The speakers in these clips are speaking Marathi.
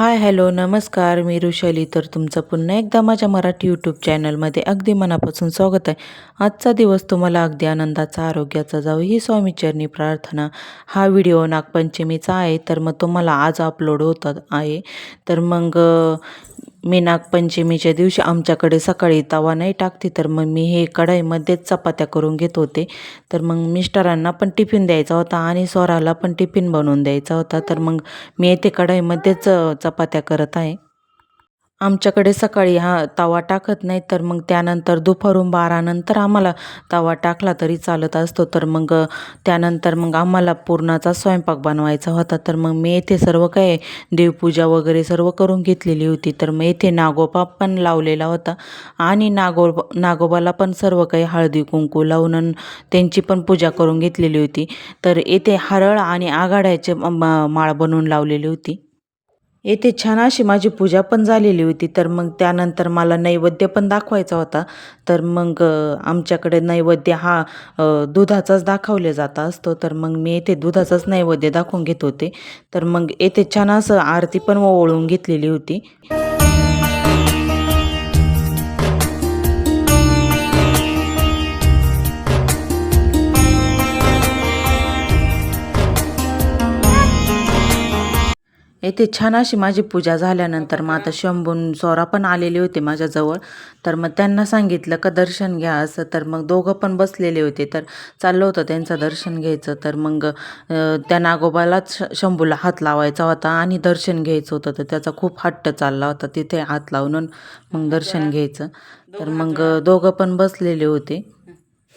हाय हॅलो नमस्कार मी ऋषाली. तर तुमचं पुन्हा एकदा माझ्या मराठी यूट्यूब चॅनलमध्ये अगदी मनापासून स्वागत आहे. आजचा दिवस तुम्हाला अगदी आनंदाचा आरोग्याचा जाऊ ही स्वामीचरणी प्रार्थना. हा व्हिडिओ नागपंचमीचा आहे तर मग तुम्हाला आज अपलोड होतात आहे. तर मग मी नागपंचमीच्या दिवशी आमच्याकडे सकाळी तवा नाही टाकते तर मग मी हे कढाईमध्येच चपात्या करून घेत होते. तर मग मिस्टरांना पण टिफिन द्यायचा होता आणि स्वराला पण टिफिन बनवून द्यायचा होता. तर मग मी येथे कढाईमध्येच चपात्या करत आहे. आमच्याकडे सकाळी हा तवा टाकत नाही तर मग त्यानंतर दुपारून बारानंतर आम्हाला तवा टाकला तरी चालत असतो. तर मग त्यानंतर मग आम्हाला पुरणाचा स्वयंपाक बनवायचा होता. तर मग मी येथे सर्व काही देवपूजा वगैरे सर्व करून घेतलेली होती. तर मग येथे नागोबा पण लावलेला होता. आणि नागो नागोबाला पण सर्व काही हळदी कुंकू लावून त्यांची पण पूजा करून घेतलेली होती. तर येथे हरळ आणि आघाड्याचे माळ बनवून लावलेली होती. येथे छान अशी माझी पूजा पण झालेली होती. तर मग त्यानंतर मला नैवेद्य पण दाखवायचा होता. तर मग आमच्याकडे नैवेद्य हा दुधाचाच दाखवले जाता असतो. तर मग मी येथे दुधाचाच नैवेद्य दाखवून घेत होते. तर मग येथे छान असं आरती पण ओवळून घेतलेली होती. येथे छान अशी माझी पूजा झाल्यानंतर मग आता शंभून सोरा पण आलेले होते माझ्याजवळ. तर मग त्यांना सांगितलं का दर्शन घ्या असं. तर मग दोघं पण बसलेले होते. तर चाललं होतं त्यांचं दर्शन घ्यायचं. तर मग त्या नागोबालाच श- शंभूला हात लावायचा होता आणि दर्शन घ्यायचं होतं. तर त्याचा खूप हट्ट चालला होता. तिथे हात लावून मग दर्शन घ्यायचं. तर मग दोघं पण बसलेले होते.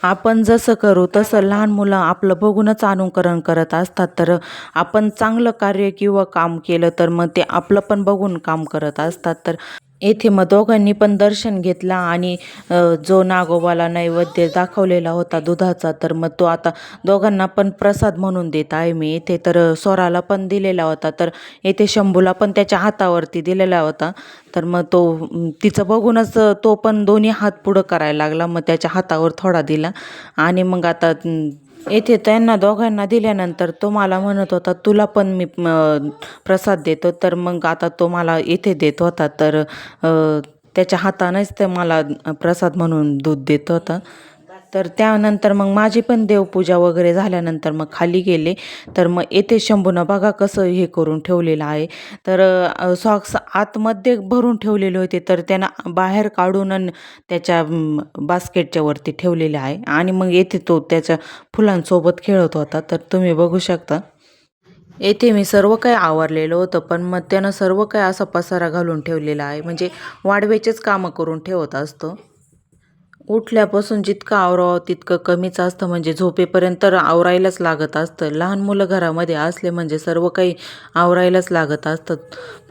आपण जसं करू तसं लहान मुलं आपलं बघूनच अनुकरण करत असतात. तर आपण चांगलं कार्य किंवा काम केलं तर मग ते आपलं पण बघून काम करत असतात. तर येथे मग दोघांनी पण दर्शन घेतला आणि जो नागोबाला नैवेद्य दाखवलेला होता दुधाचा तर मग तो आता दोघांना पण प्रसाद म्हणून देत आहे. मी येथे तर स्वराला पण दिलेला होता तर येथे शंभूला पण त्याच्या हातावरती दिलेला होता. तर मग तो तिचं बघूनच तो पण दोन्ही हात पुढं करायला लागला मग त्याच्या हातावर थोडा दिला. आणि मग आता येथे त्यांना दोघांना दिल्यानंतर तो मला म्हणत होता तुला पण मी प्रसाद देतो. तर मग आता तो मला येथे देत होता. तर त्याच्या हातानेच ते मला प्रसाद म्हणून दूध देत होता. तर त्यानंतर मग माझी पण देवपूजा वगैरे झाल्यानंतर मग खाली गेले. तर मग येथे शंभूनं बघा कसं हे करून ठेवलेलं आहे. तर सॉक्स आतमध्ये भरून ठेवलेले होते. तर त्यांना बाहेर काढून त्याच्या बास्केटच्या वरती ठेवलेले आहे. आणि मग येथे तो त्याच्या फुलांसोबत खेळत होता. तर तुम्ही बघू शकता. येथे मी सर्व काही आवरलेलं होतं. पण मग त्यानं सर्व काही असा पसारा घालून ठेवलेला आहे. म्हणजे वाढवेचेच कामं करून ठेवत असतो. उठल्यापासून जितकं आवरावं तितकं कमीच असतं. म्हणजे झोपेपर्यंत तर आवरायलाच लागत असतं. लहान मुलं घरामध्ये असले म्हणजे सर्व काही आवरायलाच लागत असतं.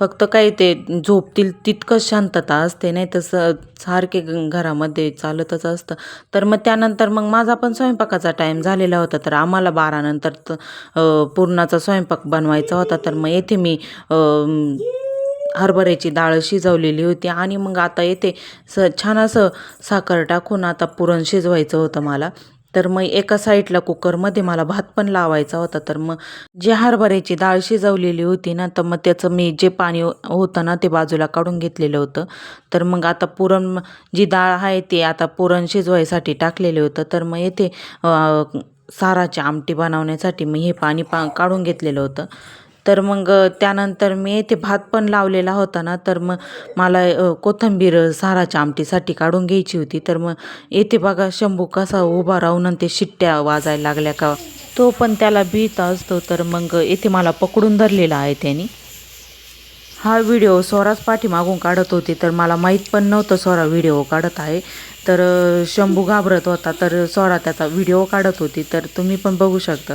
फक्त काही ते झोपतील तितकंच शांतता असते नाही तर स सारखे घरामध्ये चालतच असतं. तर मग त्यानंतर मग माझा पण स्वयंपाकाचा टाईम झालेला होता. तर आम्हाला बारानंतर पूर्णाचा पुरणाचा स्वयंपाक बनवायचा होता. तर मग येथे मी हरभऱ्याची डाळ शिजवलेली होती आणि मग आता येते स छान असं साखर टाकून आता पुरण शिजवायचं होतं मला. तर मग एका साईडला कुकरमध्ये मला भात पण लावायचा होता. तर मग जे हरभऱ्याची डाळ शिजवलेली होती ना तर मग त्याचं मी जे पाणी होतं ना ते बाजूला काढून घेतलेलं होतं. तर मग आता पुरण जी डाळ आहे ते आता पुरण शिजवायसाठी टाकलेलं होतं. तर मग येते साराची आमटी बनवण्यासाठी मी हे पाणी पा काढून घेतलेलं होतं. तर मग त्यानंतर मी ते भात पण लावलेला होता ना तर मग मला कोथंबीर कोथिंबीर साराच्या आमटीसाठी काढून घ्यायची होती. तर मग येथे बघा शंभू कसा उभा राहून ते शिट्ट्या वाजायला लागल्या का? तो पण त्याला भीत असतो. तर मग येथे मला पकडून धरलेला आहे त्याने. हा व्हिडिओ स्वराज पाठीमागून काढत होती तर मला माहीत पण नव्हतं स्वरा व्हिडिओ काढत आहे. तर शंभू घाबरत होता तर स्वरा त्याचा व्हिडिओ काढत होती. तर तुम्ही पण बघू शकता.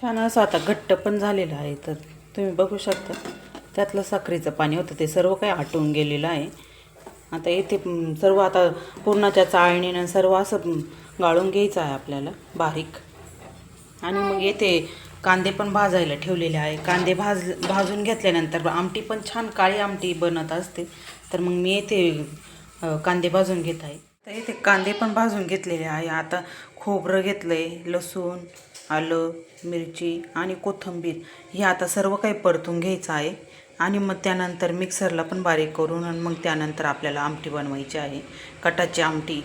छान असं आता घट्ट पण झालेलं आहे तर तुम्ही बघू शकता. त्यातलं साखरेचं पाणी होतं ते सर्व काही आटून गेलेलं आहे. आता येथे सर्व आता पूर्णाच्या चाळणीनं सर्व असं गाळून घ्यायचं आहे आपल्याला बारीक. आणि मग येथे कांदे पण भाजायला ठेवलेले आहे. कांदे भाज भाजून घेतल्यानंतर आमटी पण छान काळी आमटी बनत असते. तर मग मी येथे कांदे भाजून घेत आहे. तर येथे कांदे पण भाजून घेतलेले आहे. आता खोबरं घेतलं आहे लसूण आलं मिरची आणि कोथिंबीर हे आता सर्व काही परतून घ्यायचं आहे. आणि मग त्यानंतर मिक्सरला पण बारीक करून आणि मग त्यानंतर आपल्याला आमटी बनवायची आहे. कटाची आमटी.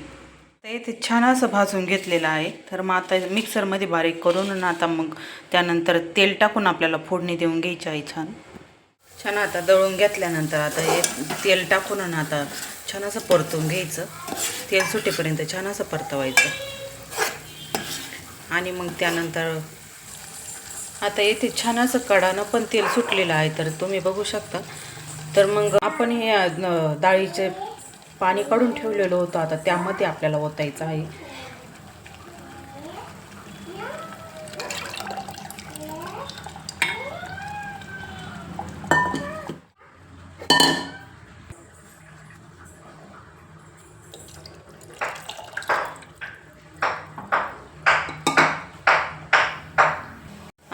तर इथे छान असं भाजून घेतलेलं आहे. तर मग आता मिक्सरमध्ये बारीक करून आणि आता मग त्यानंतर तेल टाकून आपल्याला फोडणी देऊन घ्यायची आहे छान. छान आता दळून घेतल्यानंतर आता हे तेल टाकून आणि आता छान असं परतून घ्यायचं. तेल सुटेपर्यंत छान असं परतवायचं. आणि मग त्यानंतर आता येथे छान असं कडानं पण तेल सुटलेलं आहे तर तुम्ही बघू शकता. तर मग आपण हे डाळीचे पाणी काढून ठेवलेलं होतं आता त्यामध्ये आपल्याला ओतायचं आहे.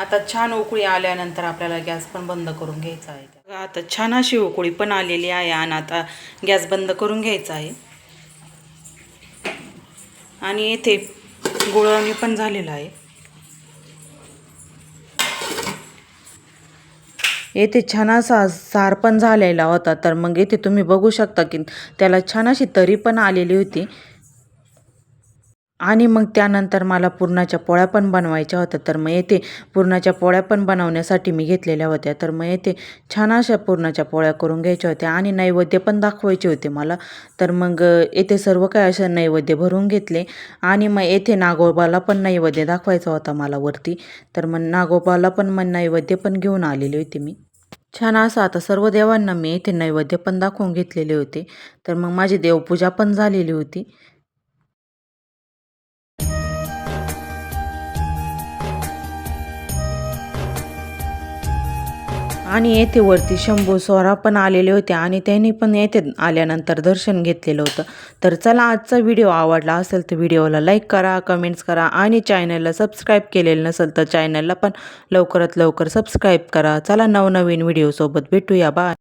आता छान उकळी आल्यानंतर आपल्याला गॅस पण बंद करून घ्यायचा आहे. आता छान अशी उकळी पण आलेली आहे आणि आता गॅस बंद करून घ्यायचा आहे. आणि येथे गुळवणी पण झालेला आहे. येथे छान असा सार पण झालेला होता तर मग येथे तुम्ही बघू शकता की त्याला छान अशी तरी पण आलेली होती. आणि मग त्यानंतर मला पुरणाच्या पोळ्या पण बनवायच्या होत्या तर मग येथे पुरणाच्या पोळ्या पण बनवण्यासाठी मी घेतलेल्या होत्या तर मग येथे छान अशा पुरणाच्या पोळ्या करून घ्यायच्या होत्या आणि नैवेद्य पण दाखवायचे होते मला. तर मग येथे सर्व काय असं नैवेद्य भरून घेतले आणि मग येथे नागोबाला पण नैवेद्य दाखवायचा होता मला वरती. तर मग नागोबाला पण मग नैवेद्य पण घेऊन आलेले होते मी. छान असं आता सर्व देवांना मी येथे नैवेद्य पण दाखवून घेतलेले होते. तर मग माझी देवपूजा पण झालेली होती. आणि येथे वरती शंभू सोहरा पण आलेले होते आणि त्यांनी पण येथे आल्यानंतर दर्शन घेतलेलं होतं. तर चला आजचा व्हिडिओ आवडला असेल तर व्हिडिओला लाईक करा कमेंट्स करा आणि चॅनलला सबस्क्राईब केलेलं नसेल तर चॅनलला पण लवकरात लवकर सबस्क्राईब करा. चला नवनवीन व्हिडिओसोबत भेटूया. बाय